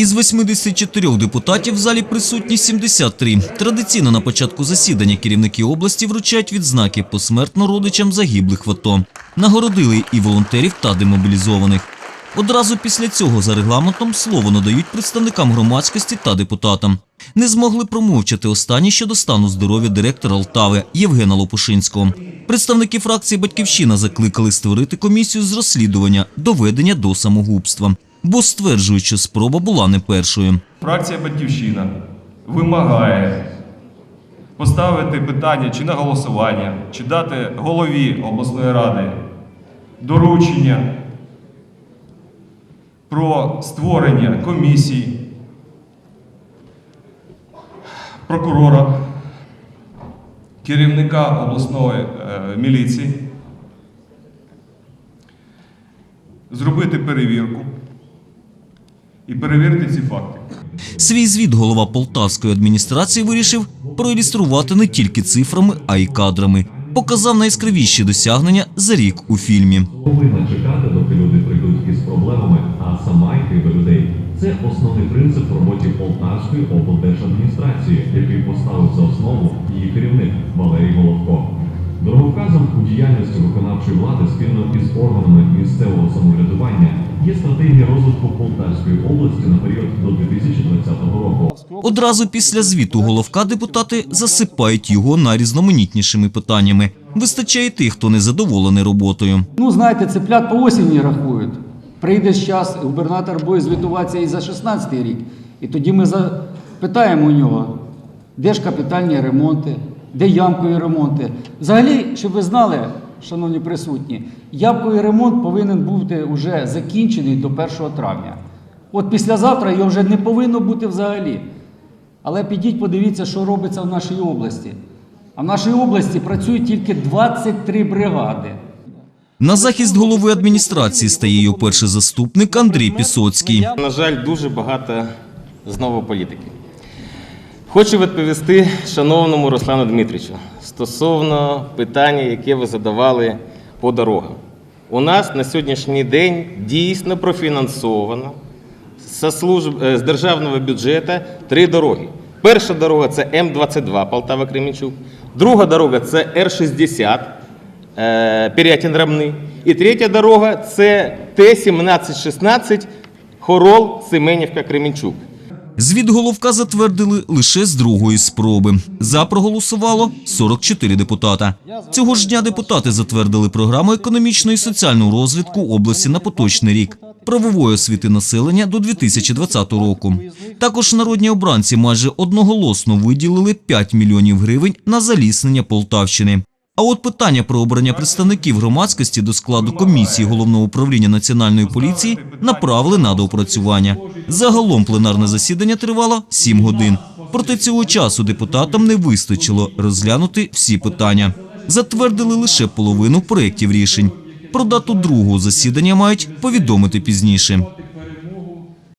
Із 84 депутатів в залі присутні 73. Традиційно на початку засідання керівники області вручають відзнаки посмертно родичам загиблих в АТО. Нагородили і волонтерів та демобілізованих. Одразу після цього за регламентом слово надають представникам громадськості та депутатам. Не змогли промовчати останні щодо стану здоров'я директора Алтави Євгена Лопушинського. Представники фракції Батьківщина закликали створити комісію з розслідування доведення до самогубства, бо стверджують, що спроба була не першою. Фракція Батьківщина вимагає поставити питання чи на голосування, чи дати голові обласної ради доручення про створення комісії прокурора, керівника обласної е, міліції, зробити перевірку і перевірити ці факти. Свій звіт голова полтавської адміністрації вирішив проілюструвати не тільки цифрами, а й кадрами. Показав найяскравіші досягнення за рік у фільмі. повинна чекати, доки люди прийдуть із проблемами, а сама йти до людей. Це основний принцип в роботі Полтавської облдержадміністрації, який поставив за основу її керівник Валерій Головко. Дороговказом у діяльності виконавчої влади спільно із органами місцевого самоврядування є стратегія розвитку Полтавської області на період до 2020 року. Одразу після звіту головка депутати засипають його найрізноманітнішими питаннями. Вистачає тих, хто не задоволений роботою. Ну, знаєте, цеплят по осені рахують. Прийде час, губернатор буде звітуватися і за 16 рік. І тоді ми запитаємо у нього, де ж капітальні ремонти, де ямкові ремонти. Взагалі, щоб ви знали, шановні присутні, ямковий ремонт повинен бути вже закінчений до 1 травня. От післязавтра його вже не повинно бути взагалі. Але підіть, подивіться, що робиться в нашій області. А в нашій області працюють тільки 23 бригади. На захист голови адміністрації стає його перший заступник Андрій Пісоцький. На жаль, дуже багато знову політики. Хочу відповісти шановному Руслану Дмитричу стосовно питання, яке ви задавали по дорогам. У нас на сьогоднішній день дійсно профінансовано з, е, державного бюджету три дороги. Перша дорога це М22 Полтава Кременчук, друга дорога це Р-60 е, Пірятін Рамни. І третя дорога це Т-1716 Хорол Семенівка Кременчук. Звіт головка затвердили лише з другої спроби. За проголосувало 44 депутата. Цього ж дня депутати затвердили програму економічного і соціального розвитку області на поточний рік, правової освіти населення до 2020 року. Також народні обранці майже одноголосно виділили 5 мільйонів гривень на заліснення Полтавщини. А от питання про обрання представників громадськості до складу комісії головного управління національної поліції направили на доопрацювання. Загалом пленарне засідання тривало 7 годин. Проте цього часу депутатам не вистачило розглянути всі питання. Затвердили лише половину проєктів рішень. Про дату другого засідання мають повідомити пізніше.